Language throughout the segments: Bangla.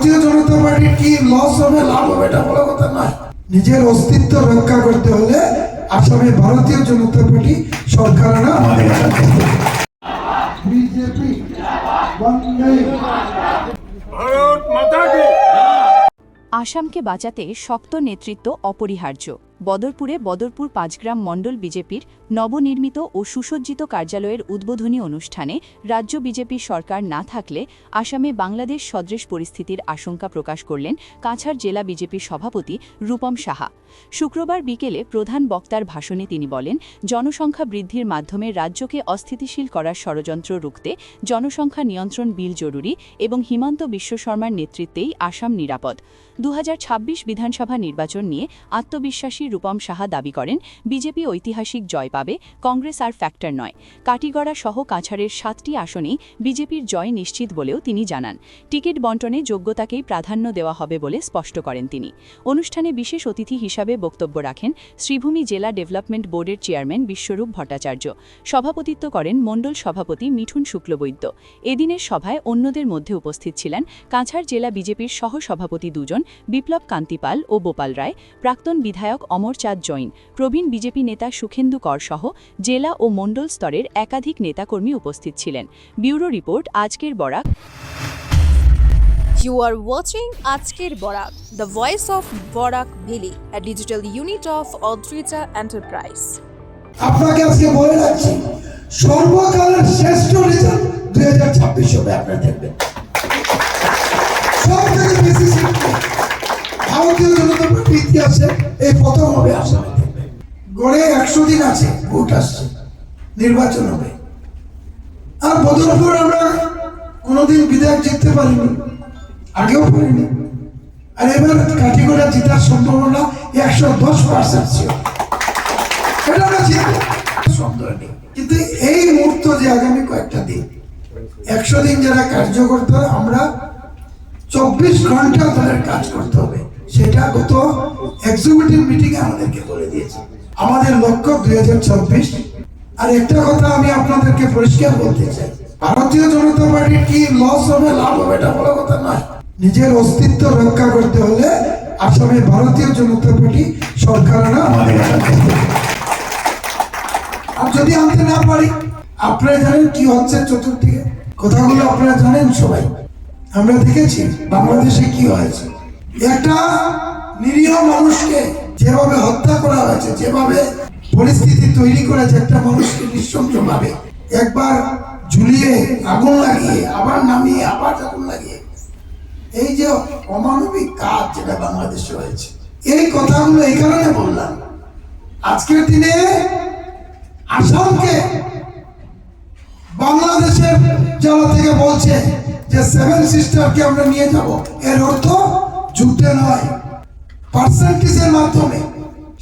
ভারতীয় জনতা পার্টির কি লস হবে লাভ হবে এটা বড় কথা নয়। নিজের অস্তিত্ব রক্ষা করতে হলে আসামে ভারতীয় জনতা পার্টি সরকার না আমাদের বিজেপি বন্দে ভারত মাতা কি? আসামকে বাঁচাতে শক্ত নেতৃত্ব অপরিহার্য। বদরপুরে বদরপুর পাঁচগ্রাম মণ্ডল বিজেপির নবনির্মিত ও সুসজ্জিত কার্যালয়ের উদ্বোধনী অনুষ্ঠানে রাজ্য বিজেপির সরকার না থাকলে আসামে বাংলাদেশ সদৃশ পরিস্থিতির আশঙ্কা প্রকাশ করলেন কাছাড় জেলা বিজেপির সভাপতি রূপম সাহা। শুক্রবার বিকেলে প্রধান বক্তার ভাষণে তিনি বলেন, জনসংখ্যা বৃদ্ধির মাধ্যমে রাজ্যকে অস্থিতিশীল করার ষড়যন্ত্র রুখতে জনসংখ্যা নিয়ন্ত্রণ বিল জরুরি এবং হিমন্ত বিশ্ব শর্মার নেতৃত্বেই আসাম নিরাপদ। দু হাজার ছাব্বিশ বিধানসভা নির্বাচন নিয়ে আত্মবিশ্বাসী রূপম সাহা দাবি করেন, বিজেপি ঐতিহাসিক জয় পাবে, কংগ্রেস আর ফ্যাক্টর নয়। কাটিগড়া সহ কাছাড়ের সাতটি আসনেই বিজেপির জয় নিশ্চিত বলেও তিনি জানান। টিকিট বন্টনে যোগ্যতাকেই প্রাধান্য দেওয়া হবে বলে স্পষ্ট করেন তিনি। অনুষ্ঠানে বিশেষ অতিথি হিসাবে বক্তব্য রাখেন শ্রীভূমি জেলা ডেভেলপমেন্ট বোর্ডের চেয়ারম্যান বিশ্বরূপ ভট্টাচার্য। সভাপতিত্ব করেন মণ্ডল সভাপতি মিঠুন শুক্লবৈদ্য। এদিনের সভায় অন্যদের মধ্যে উপস্থিত ছিলেন কাছাড় জেলা বিজেপির সহসভাপতি দুজন, বিপ্লব কান্তিপাল ও গোপাল রায়। প্রাক্তন বিধায়ক অমরচাঁদ জৈন প্রবীণ বিজেপি নেতা সুখেন্দু কর সহ জেলা ও মণ্ডল স্তরের একাধিক নেতাকর্মী উপস্থিত ছিলেন। ব্যুরো রিপোর্ট আজকের Barak. You are watching Ajker Borak, the voice of Borak Bhili, a digital unit of Odrija Enterprise. আপনাকে আজকে বলে রাখছি সর্বকালের শ্রেষ্ঠ রেজাল্ট দুই হাজার ছাব্বিশ হবে আপনারা দেখবেন। সব থেকে বেশি শিক্ষা ভারতীয় জনতা পার্টি ইতিহাসে এই প্রথম হবে আসামে। গড়ে একশো দিন আছে, ভোট আসছে, নির্বাচন হবে। আর বদরপুর আমরা কোনোদিন বিধায়ক জিততে পারিনি, আগেও পারিনি। আর এবার কাঠিগড়া জেতার সম্ভাবনা একশো দশ পার্সেন্ট ছিল। আমরা সন্দেহ নেই। কিন্তু এই মুহূর্ত যে আগামী কয়েকটা দিন, একশো দিন যারা কার্য করতে হবে আমরা চব্বিশ ঘণ্টা তাদের কাজ করতে হবে। সেটা গত এক্সিকিউটিভ মিটিং এ আমাদেরকে বলে দিয়েছে। আমাদের লক্ষ্য দুই হাজার চব্বিশ আর একটা কথা আমি আপনাদেরকে পরিষ্কার বলতে চাই। ভারতীয় জনতা পার্টির কি লস হবে, লাভ হবে, এটা বড় কথা নয়। নিজের অস্তিত্ব রক্ষা করতে হলে আসামে ভারতীয় জনতা পার্টি সরকার না আমাদের আর যদি আনতে না পারি, আপনারা জানেন কি হচ্ছে চতুর্দিকে? কথাগুলো আপনারা জানেন সবাই। আমরা দেখেছি বাংলাদেশে কি হয়েছে। একটা নিরীহ মানুষকে যেভাবে হত্যা করা হয়েছে, যেভাবে পরিস্থিতি তৈরি করেছে, একটা মানুষকে নৃশংসভাবে একবার ঝুলিয়ে আগুন লাগিয়ে, আবার নামিয়ে, আবার আগুন লাগিয়ে। এই যে অমানবিক কাজ যেটা বাংলাদেশে হয়েছে, এই কথাগুলো এই কারণে বললাম। আজকের দিনে আসামকে বাংলাদেশের যারা থেকে বলছে যে সেভেন সিস্টারকে আমরা নিয়ে যাব। এর অর্থ যুদ্ধে নয়। পার্সেন্টেজের মাধ্যমে।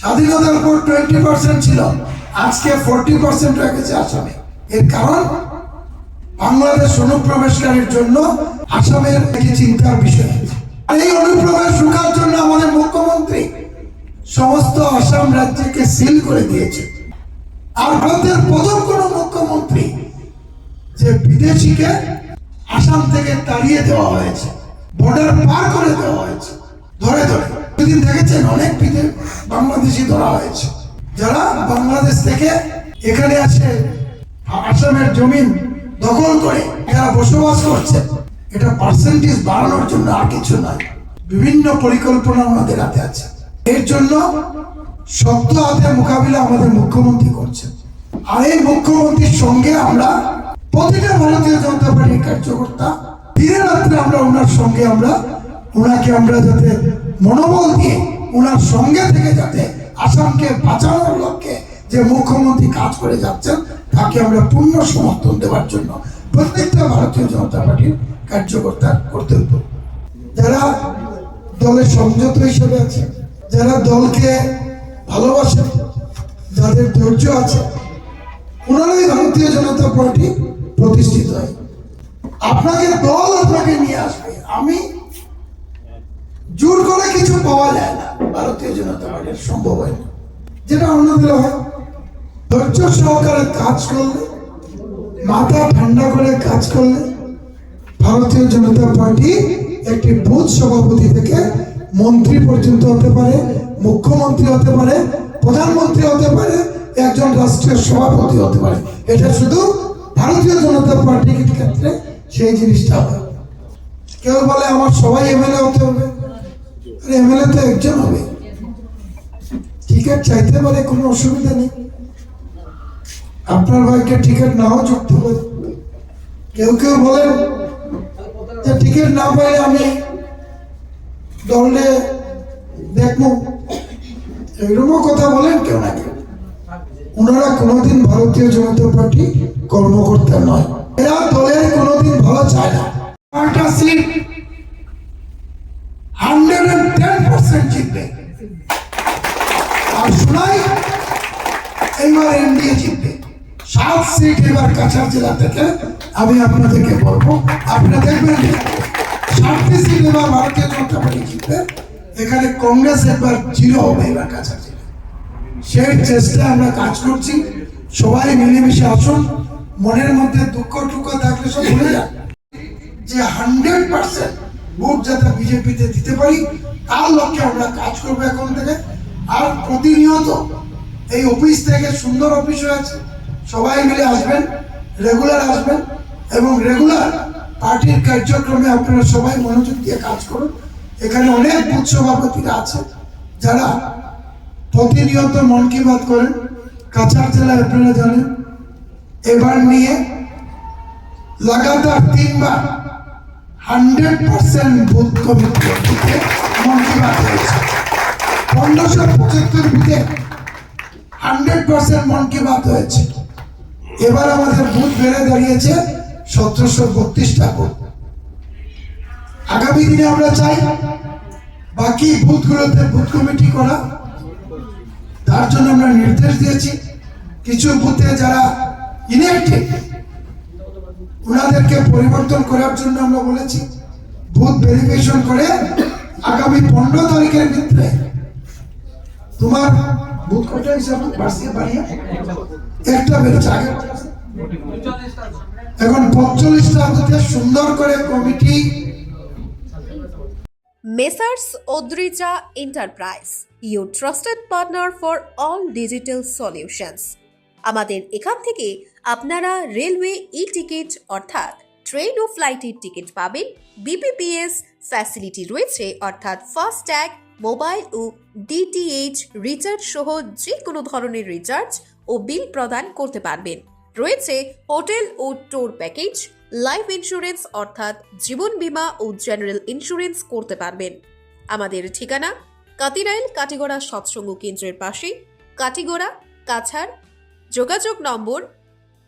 স্বাধীনতার পর টোয়েন্টি পার্সেন্ট ছিল। আজকে ফোরটি পার্সেন্ট হয়ে গেছে আসামে। এর কারণ? বাংলাদেশ অনুপ্রবেশকারীর জন্য আসামের একটি চিন্তার বিষয় এই অনুপ্রবেশ রোখার জন্য আমাদের মুখ্যমন্ত্রী সমস্ত আসাম রাজ্যকে সিল করে দিয়েছে। আর ভারতের প্রথম কোন মুখ্যমন্ত্রী যে বিদেশিকে আসাম থেকে তাড়িয়ে দেওয়া হয়েছে। বর্ডার পার করে দেওয়া হয়েছে। ধরে ধরে। সেদিন দেখেছেন? অনেক বিদেশ বাংলাদেশি ধরা হয়েছে। যারা বাংলাদেশ থেকে এখানে আসে, আসামের জমিন দখল করে যারা বসবাস করছে। এটা পার্সেন্টেজ বাড়ানোর জন্য আর কিছু নয়। বিভিন্ন পরিকল্পনা আমাদের হাতে আছে। এর জন্য শক্ত হাতে মোকাবিলা আমাদের মুখ্যমন্ত্রী করছে আর এই মুখ্যমন্ত্রীর সঙ্গে আমরা প্রতিটা ভারতীয় জনতা পার্টির কার্যকর্তা দিনে রাত্রে আমরা ওনার সঙ্গে আমরা, ওনাকে আমরা যাতে মনোবল দিয়ে ওনার সঙ্গে থেকে যাতে আসামকে বাঁচানোর লক্ষ্যে যে মুখ্যমন্ত্রী কাজ করে যাচ্ছেন, তাকে আমরা পূর্ণ সমর্থন দেওয়ার জন্য প্রত্যেকটা ভারতীয় জনতা পার্টির কার্যকর্তা কর্তব্য। যারা দলের সংযত হিসেবে আছে, যারা দলকে ভালোবাসে, যাদের ধৈর্য আছে, ওনারাই ভারতীয় জনতা পার্টি প্রতিষ্ঠিত হয়। আপনাকে দল আপনাকে নিয়ে আসবে। আমি জোর করে কিছু পাওয়া যায় না। ভারতীয় জনতা পার্টির সম্ভব হয় না। যেটা অন্যদের হয়। ধৈর্য সহকারে কাজ করলে, মাথা ঠান্ডা করে কাজ করলে, ভারতীয় জনতা পার্টি একটি বুথ সভাপতি থেকে মন্ত্রী পর্যন্ত হতে পারে, মুখ্যমন্ত্রী হতে পারে, প্রধানমন্ত্রী হতে পারে, একজন রাষ্ট্রীয় সভাপতি হতে পারে। এটা শুধু ভারতীয় জনতা পার্টির ক্ষেত্রে সেই জিনিসটা হবে কেউ বলে, আমার সবাই এমএলএ হতে হবে। এমএলএ তো একজন হবে। টিকিট চাইতে পারে, কোনো অসুবিধা নেই। আপনার ভাইকে টিকিট নাও যুক্ত পারে কেউ কেউ বলেন যে, টিকিট না পাইলে আমি দলে দেখব। এরকমও কথা বলেন কেউ না কেউ। ওনারা কোনোদিন ভারতীয় জনতা পার্টি কর্মকর্তা নয়। এরা দলের কোনোদিন ভালো চায় না। পাঁচটা seat hundred and ten percent জিতবে। আর শোনাই এইবার এনডিএ জিতবে। সাত সিট এবার কাছাড় জেলা থেকে আমি আপনাদেরকে বলব, আপনারা দেখবেন সাতটি সিট এবার ভারতীয় জনতা পার্টি জিতবে। এখানে কংগ্রেস একবার জিরো হবে এবার কাছাড় জেলা। সেই চেষ্টায় আমরা কাজ করছি। সবাই মিলেমিশে আসুন। মনের মধ্যে দুঃখ টুকু থাকলে সব ভুলে যে হান্ড্রেড পার্সেন্ট ভোট যাতে বিজেপিতে দিতে পারি, তার লক্ষ্যে আমরা কাজ করব এখন থেকে। আর প্রতিনিয়ত এই অফিস থেকে সুন্দর অফিস হয়েছে সবাই মিলে আসবেন রেগুলার আসবেন এবং রেগুলার পার্টির কার্যক্রমে আপনারা সবাই মনোযোগ দিয়ে কাজ করুন। এখানে অনেক বুথ সভাপতিরা আছে, যারা প্রতিনিয়ত মন কি বাত করেন। কাছাড় জেলায় আপনারা জানেন এবার নিয়ে লাগাতার তিনবার হান্ড্রেড পার্সেন্ট বুথ কমিটিতে মন কি বাত হয়েছে। পনেরোশো পঁচাত্তর বুথে হান্ড্রেড পার্সেন্ট মন কি বাত হয়েছে। এবার আমাদের বুথ বেড়ে দাঁড়িয়েছে সতেরোশো বত্রিশটা বুথ আগামী দিনে আমরা চাই বাকি বুথগুলোতে বুথ কমিটি করা। তার জন্য আমরা নির্দেশ দিয়েছি। কিছু বুথে যারা ওনাদেরকে পরিবর্তন করার জন্য আমরা বলেছি বুথ ভেরিফিকেশন করে আগামী পনেরো তারিখের ভিতরে তোমার বুথ কয়টা হিসাবে বাড়িয়ে? একটা বেরোচ্ছে আগে। এখন সুন্দর করে committee messrs Odrija enterprise your trusted partner for all digital solutions. আমাদের এখান থেকে আপনারা রেলওয়ে ই টিকিট অর্থাৎ ট্রেন ও ফ্লাইটের টিকিট পাবেন। বিপিপিএস ফ্যাসিলিটি রয়েছে, অর্থাৎ ফাস্ট্যাগ মোবাইল ও ডিটিএইচ রিচার্জ সহ যে কোনো ধরনের রিচার্জ ও বিল প্রদান করতে পারবেন। রয়েছে হোটেল ও ট্যুর প্যাকেজ লাইফ ইন্স্যুরেন্স অর্থাৎ জীবন বীমা ও জেনারেল ইন্স্যুরেন্স করতে পারবেন। আমাদের ঠিকানা কাতিরাইল, কাটিগড়া, সৎসঙ্গ কেন্দ্রের পাশে। কাটিগড়া, কাছাড়। যোগাযোগ নম্বর